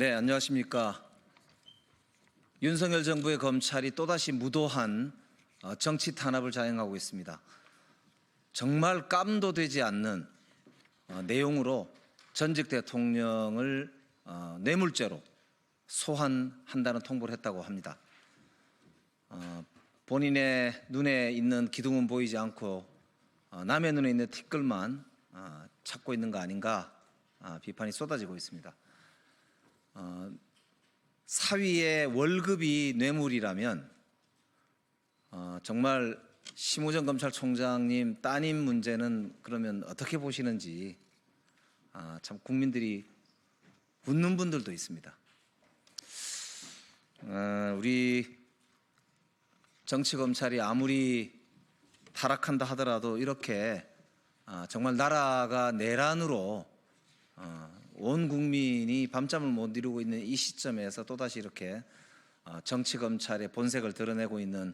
네, 안녕하십니까. 윤석열 정부의 검찰이 또다시 무도한 어, 정치 탄압을 자행하고 있습니다. 정말 깜도 되지 않는 어, 내용으로 전직 대통령을 어, 뇌물죄로 소환한다는 통보를 했다고 합니다. 어, 본인의 눈에 있는 기둥은 보이지 않고 어, 남의 눈에 있는 티끌만 어, 찾고 있는 거 아닌가 아, 비판이 쏟아지고 있습니다. 어, 사위의 월급이 뇌물이라면 어, 정말 심우정 검찰총장님 따님 문제는 그러면 어떻게 보시는지 아, 참 국민들이 웃는 분들도 있습니다. 어, 우리 정치 검찰이 아무리 타락한다 하더라도 이렇게 아, 정말 나라가 내란으로 어, 온 국민이 밤잠을 못 이루고 있는 이 시점에서 또다시 이렇게 어, 정치 검찰의 본색을 드러내고 있는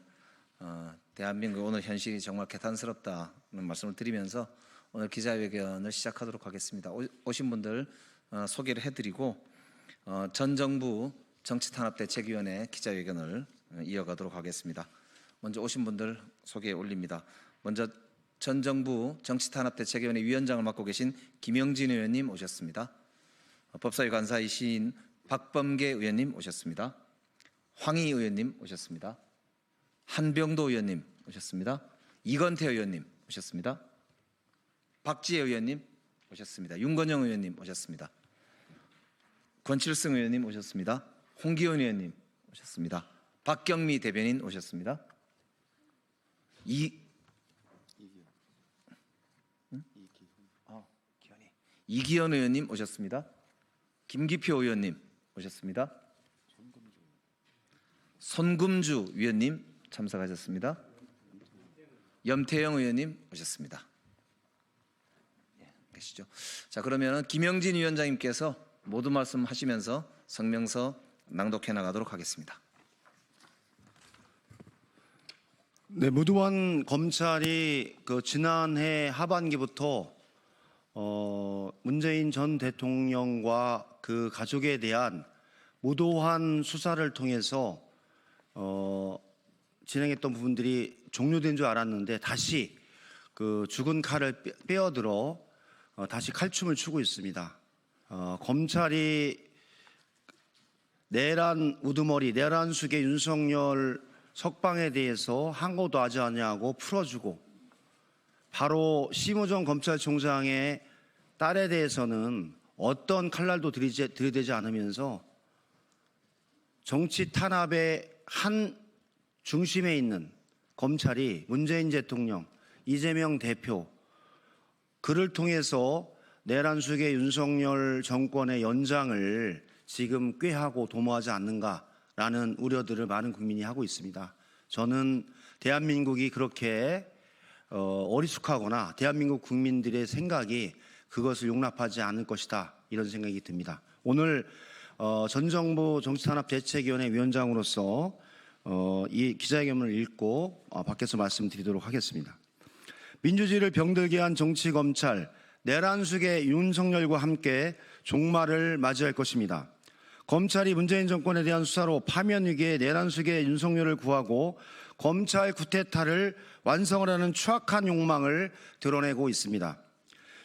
어, 대한민국 오늘 현실이 정말 개탄스럽다는 말씀을 드리면서 오늘 기자회견을 시작하도록 하겠습니다. 오- 오신 분들 어, 소개를 해드리고 어, 전 정부 정치탄압대책위원회 기자회견을 어, 이어가도록 하겠습니다. 먼저 오신 분들 소개 올립니다. 먼저 전 정부 정치탄압대책위원회 위원장을 맡고 계신 김영진 의원님 오셨습니다. 어, 법사위 간사이신 박범계 의원님 오셨습니다. 황희 의원님 오셨습니다. 한병도 의원님 오셨습니다. 이건태 의원님 오셨습니다. 박지혜 의원님 오셨습니다. 윤건영 의원님 오셨습니다. 권칠승 의원님 오셨습니다. 홍기훈 의원님 오셨습니다. 박경미 대변인 오셨습니다. 이 응? 아. 이기현 의원님 오셨습니다. 김기표 의원님 오셨습니다. 손금주 위원님 참석하셨습니다. 염태영 의원님 오셨습니다. 예, 계시죠? 자 그러면 김영진 위원장님께서 모두 말씀하시면서 성명서 낭독해 나가도록 하겠습니다. 네, 무도한 검찰이 그 지난해 하반기부터 어, 문재인 전 대통령과 그 가족에 대한 무도한 수사를 통해서 어, 진행했던 부분들이 종료된 줄 알았는데 다시 그 죽은 칼을 빼- 빼어들어 어, 다시 칼춤을 추고 있습니다. 어, 검찰이 내란 우두머리, 내란 숙의 윤석열 석방에 대해서 한 것도 하지 않냐고 풀어주고 바로 심우정 검찰총장의 딸에 대해서는 어떤 칼날도 들이지, 들이대지 않으면서 정치 탄압의 한 중심에 있는 검찰이 문재인 대통령, 이재명 대표 그를 통해서 내란 숙의 윤석열 정권의 연장을 지금 꾀하고 도모하지 않는가라는 우려들을 많은 국민이 하고 있습니다. 저는 대한민국이 그렇게 어, 어리숙하거나 대한민국 국민들의 생각이 그것을 용납하지 않을 것이다 이런 생각이 듭니다. 오늘 어, 전 정부 정치탄압대책위원회 위원장으로서 어, 이 기자회견을 읽고 어, 밖에서 말씀드리도록 하겠습니다. 민주주의를 병들게 한 정치 검찰 내란숙의 윤석열과 함께 종말을 맞이할 것입니다. 검찰이 문재인 정권에 대한 수사로 파면 위기의 내란숙의 윤석열을 구하고 검찰 구태타를 완성을 하는 추악한 욕망을 드러내고 있습니다.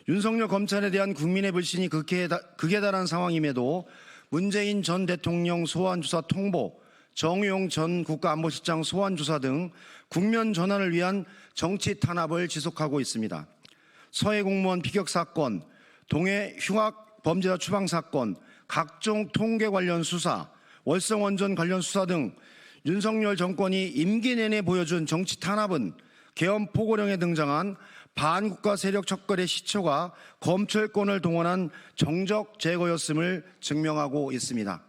윤석열 검찰에 대한 국민의 불신이 극에, 다- 극에 달한 상황임에도 문재인 전 대통령 소환조사 통보, 정용 전 국가안보실장 소환조사 등 국면 전환을 위한 정치 탄압을 지속하고 있습니다. 서해 공무원 피격 사건, 동해 흉악 범죄자 추방 사건, 각종 통계 관련 수사, 월성 원전 관련 수사 등 윤석열 정권이 임기 내내 보여준 정치 탄압은 계엄 포고령에 등장한 반국가 세력 척결의 시초가 검찰권을 동원한 정적 제거였음을 증명하고 있습니다.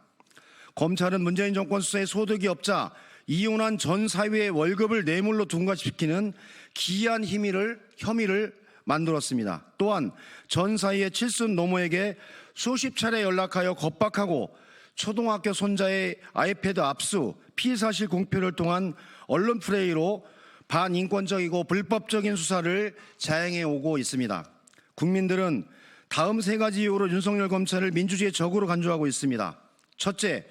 검찰은 문재인 정권 수사에 소득이 없자 이혼한 전 사위의 월급을 뇌물로 둔갑시키는 기이한 혐의를, 혐의를 만들었습니다. 또한 전 사위의 칠순 노모에게 수십 차례 연락하여 겁박하고 초등학교 손자의 아이패드 압수, 피사실 공표를 통한 언론 플레이로 반인권적이고 불법적인 수사를 자행해 오고 있습니다. 국민들은 다음 세 가지 이유로 윤석열 검찰을 민주주의의 적으로 간주하고 있습니다. 첫째,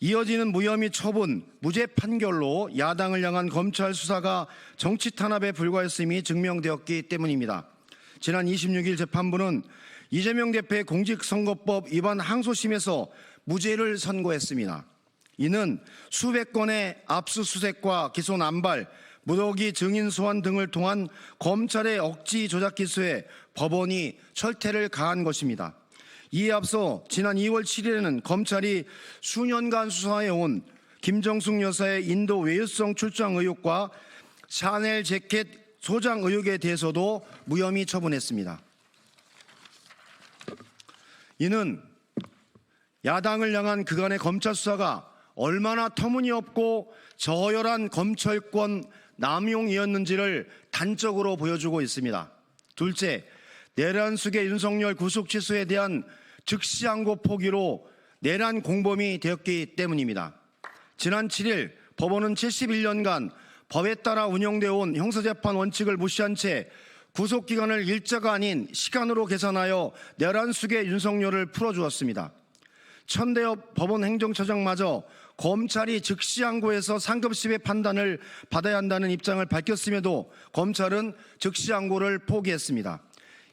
이어지는 무혐의 처분, 무죄 판결로 야당을 향한 검찰 수사가 정치 탄압에 불과했음이 증명되었기 때문입니다. 지난 26일 재판부는 이재명 대표의 공직선거법 위반 항소심에서 무죄를 선고했습니다. 이는 수백 건의 압수수색과 기소 남발, 무더기 증인 소환 등을 통한 검찰의 억지 조작 기소에 법원이 철퇴를 가한 것입니다. 이에 앞서 지난 2월 7일에는 검찰이 수년간 수사해온 김정숙 여사의 인도 외유성 출장 의혹과 샤넬 재킷 소장 의혹에 대해서도 무혐의 처분했습니다. 이는 야당을 향한 그간의 검찰 수사가 얼마나 터무니없고 저열한 검찰권 남용이었는지를 단적으로 보여주고 있습니다. 둘째, 내란 숙의 윤석열 구속 취소에 대한 즉시 항고 포기로 내란 공범이 되었기 때문입니다. 지난 7일 법원은 71년간 법에 따라 운영되어 온 형사재판 원칙을 무시한 채 구속 기간을 일자가 아닌 시간으로 계산하여 내란 숙의 윤석열을 풀어주었습니다. 천대엽 법원 행정처장마저 검찰이 즉시 항고해서 상급심의 판단을 받아야 한다는 입장을 밝혔음에도 검찰은 즉시 항고를 포기했습니다.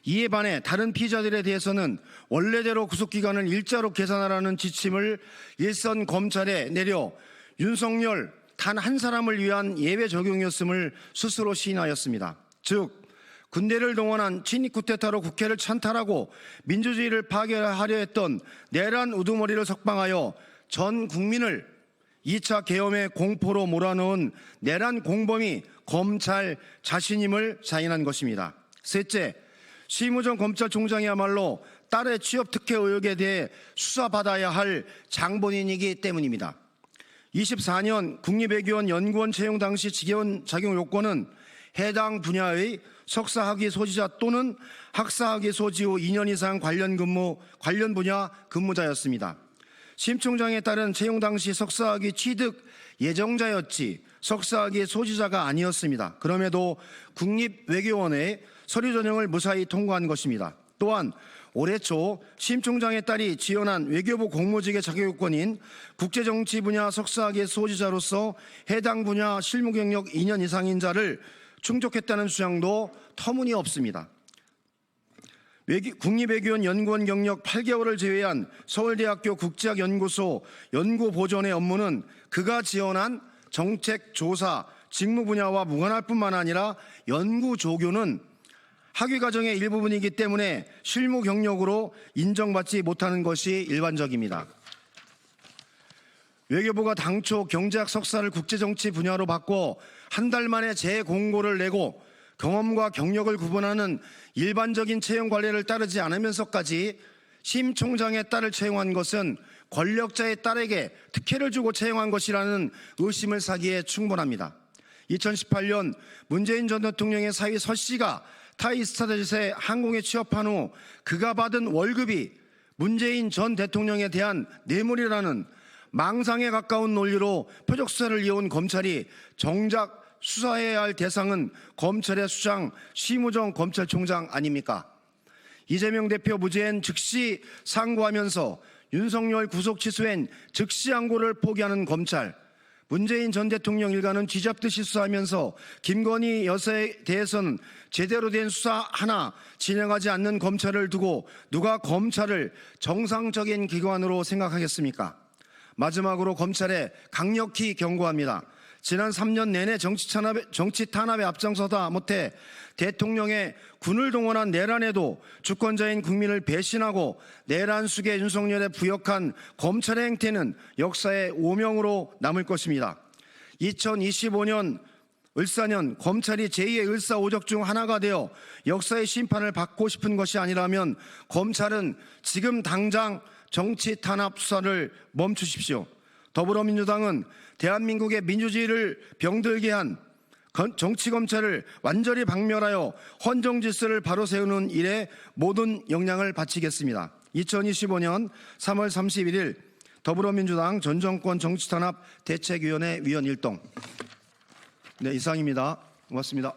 이에 반해 다른 피의자들에 대해서는 원래대로 구속기간을 일자로 계산하라는 지침을 일선 검찰에 내려 윤석열 단 한 사람을 위한 예외 적용이었음을 스스로 시인하였습니다. 즉 군대를 동원한 친일 쿠데타로 국회를 찬탈하고 민주주의를 파괴하려 했던 내란 우두머리를 석방하여 전 국민을 2차 계엄의 공포로 몰아넣은 내란 공범이 검찰 자신임을 자인한 것입니다. 셋째, 심우정 검찰총장이야말로 딸의 취업 특혜 의혹에 대해 수사받아야 할 장본인이기 때문입니다. 24년 국립외교원 연구원 채용 당시 직원 자격 요건은 해당 분야의 석사학위 소지자 또는 학사학위 소지 후 2년 이상 관련 근무 관련 분야 근무자였습니다. 심 총장에 따른 채용 당시 석사학위 취득 예정자였지 석사학위 소지자가 아니었습니다. 그럼에도 국립외교원의 서류 전형을 무사히 통과한 것입니다. 또한 올해 초 심 총장의 딸이 지원한 외교부 공무직의 자격 요건인 국제정치 분야 석사학위 소지자로서 해당 분야 실무 경력 2년 이상인 자를 충족했다는 주장도 터무니없습니다. 외기- 국립외교원 연구원 경력 8개월을 제외한 서울대학교 국제학연구소 연구보존의 업무는 그가 지원한 정책 조사 직무 분야와 무관할 뿐만 아니라 연구 조교는 학위 과정의 일부분이기 때문에 실무 경력으로 인정받지 못하는 것이 일반적입니다. 외교부가 당초 경제학 석사를 국제정치 분야로 바꿔 한 달 만에 재공고를 내고 경험과 경력을 구분하는 일반적인 채용 관례를 따르지 않으면서까지 심 총장의 딸을 채용한 것은 권력자의 딸에게 특혜를 주고 채용한 것이라는 의심을 사기에 충분합니다. 2018년 문재인 전 대통령의 사위 서 씨가 타이 스타jet에 항공에 취업한 후 그가 받은 월급이 문재인 전 대통령에 대한 뇌물이라는 망상에 가까운 논리로 표적 수사를 이어온 검찰이 정작 수사해야 할 대상은 검찰의 수장 심우정 검찰총장 아닙니까? 이재명 대표 무죄엔 즉시 상고하면서 윤석열 구속 취소엔 즉시 항고를 포기하는 검찰. 문재인 전 대통령 일가는 쥐잡듯이 수사하면서 김건희 여사에 대해서는 제대로 된 수사 하나 진행하지 않는 검찰을 두고 누가 검찰을 정상적인 기관으로 생각하겠습니까? 마지막으로 검찰에 강력히 경고합니다. 지난 3년 내내 정치 탄압에, 정치 탄압에 앞장서다 못해 대통령의 군을 동원한 내란에도 주권자인 국민을 배신하고 내란 숙의 윤석열에 부역한 검찰의 행태는 역사의 오명으로 남을 것입니다. 2025년 을사년 검찰이 제2의 을사오적 중 하나가 되어 역사의 심판을 받고 싶은 것이 아니라면 검찰은 지금 당장 정치 탄압 수사를 멈추십시오. 더불어민주당은 대한민국의 민주주의를 병들게 한 정치 검찰을 완전히 박멸하여 헌정 질서를 바로 세우는 일에 모든 역량을 바치겠습니다. 2025년 3월 31일 더불어민주당 전 정권 정치탄압 대책위원회 위원 일동. 네, 이상입니다. 고맙습니다.